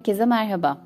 Herkese merhaba.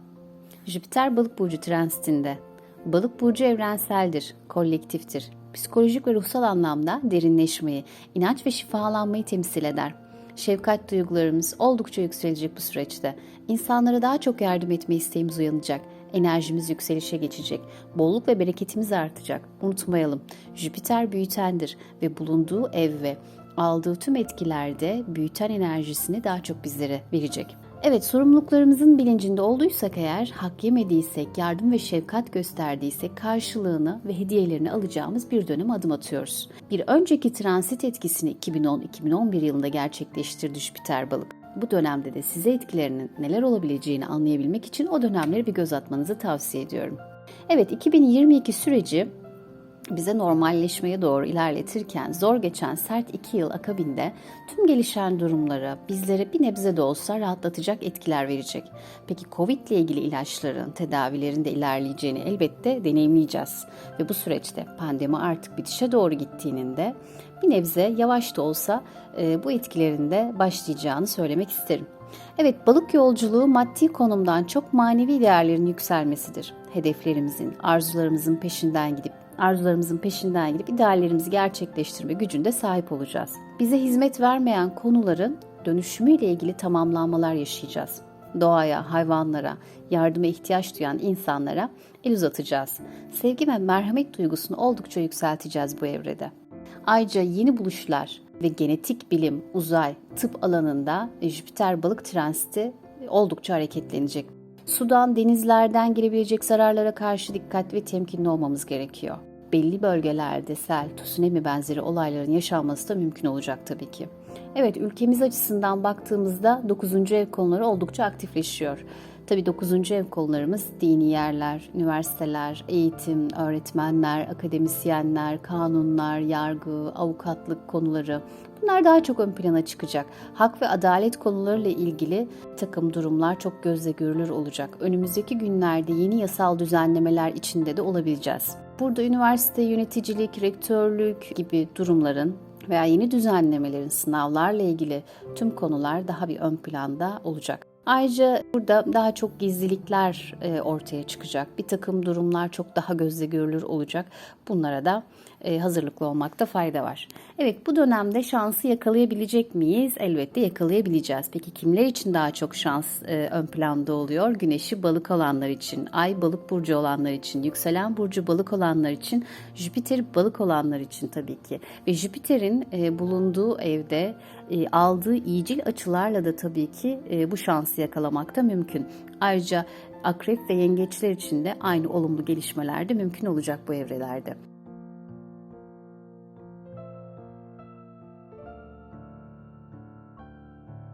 Jüpiter balık burcu transitinde. Balık burcu evrenseldir, kolektiftir. Psikolojik ve ruhsal anlamda derinleşmeyi, inanç ve şifalanmayı temsil eder. Şefkat duygularımız oldukça yükselecek bu süreçte. İnsanlara daha çok yardım etme isteğimiz uyanacak. Enerjimiz yükselişe geçecek. Bolluk ve bereketimiz artacak. Unutmayalım. Jüpiter büyütendir ve bulunduğu ev ve aldığı tüm etkilerde büyüten enerjisini daha çok bizlere verecek. Evet sorumluluklarımızın bilincinde olduysak eğer, hak yemediysek, yardım ve şefkat gösterdiysek karşılığını ve hediyelerini alacağımız bir dönem adım atıyoruz. Bir önceki transit etkisini 2010-2011 yılında gerçekleştirdi Jüpiter balık. Bu dönemde de size etkilerinin neler olabileceğini anlayabilmek için o dönemleri bir göz atmanızı tavsiye ediyorum. Evet 2022 süreci bize normalleşmeye doğru ilerletirken zor geçen sert iki yıl akabinde tüm gelişen durumlara bizlere bir nebze de olsa rahatlatacak etkiler verecek. Peki Covid ile ilgili ilaçların, tedavilerin de ilerleyeceğini elbette deneyimleyeceğiz. Ve bu süreçte pandemi artık bitişe doğru gittiğinin de bir nebze yavaş da olsa e, bu etkilerinde başlayacağını söylemek isterim. Evet balık yolculuğu maddi konumdan çok manevi değerlerin yükselmesidir. Hedeflerimizin, arzularımızın peşinden gidip arzularımızın peşinden gidip ideallerimizi gerçekleştirme gücünde sahip olacağız. Bize hizmet vermeyen konuların dönüşümüyle ilgili tamamlanmalar yaşayacağız. Doğaya, hayvanlara, yardıma ihtiyaç duyan insanlara el uzatacağız. Sevgi ve merhamet duygusunu oldukça yükselteceğiz bu evrede. Ayrıca yeni buluşlar ve genetik bilim, uzay, tıp alanında Jüpiter balık transiti oldukça hareketlenecek. Sudan, denizlerden gelebilecek zararlara karşı dikkat ve temkinli olmamız gerekiyor. Belli bölgelerde sel, tsunami benzeri olayların yaşanması da mümkün olacak tabii ki. Evet, ülkemiz açısından baktığımızda 9. ev konuları oldukça aktifleşiyor. Tabii 9. ev konularımız dini yerler, üniversiteler, eğitim, öğretmenler, akademisyenler, kanunlar, yargı, avukatlık konuları. Bunlar daha çok ön plana çıkacak. Hak ve adalet konularıyla ilgili takım durumlar çok gözle görülür olacak. Önümüzdeki günlerde yeni yasal düzenlemeler içinde de olabileceğiz. Burada üniversite yöneticilik, rektörlük gibi durumların veya yeni düzenlemelerin sınavlarla ilgili tüm konular daha bir ön planda olacak. Ayrıca burada daha çok gizlilikler e, ortaya çıkacak. Bir takım durumlar çok daha gözle görülür olacak. Bunlara da e, hazırlıklı olmakta fayda var. Evet bu dönemde şansı yakalayabilecek miyiz? Elbette yakalayabileceğiz. Peki kimler için daha çok şans e, ön planda oluyor? Güneşi balık olanlar için, ay balık burcu olanlar için, yükselen burcu balık olanlar için, Jüpiter balık olanlar için tabii ki. Ve Jüpiter'in bulunduğu evde aldığı iyicil açılarla da tabii ki bu şansı yakalamak da mümkün. Ayrıca akrep ve yengeçler için de aynı olumlu gelişmeler de mümkün olacak bu evrelerde.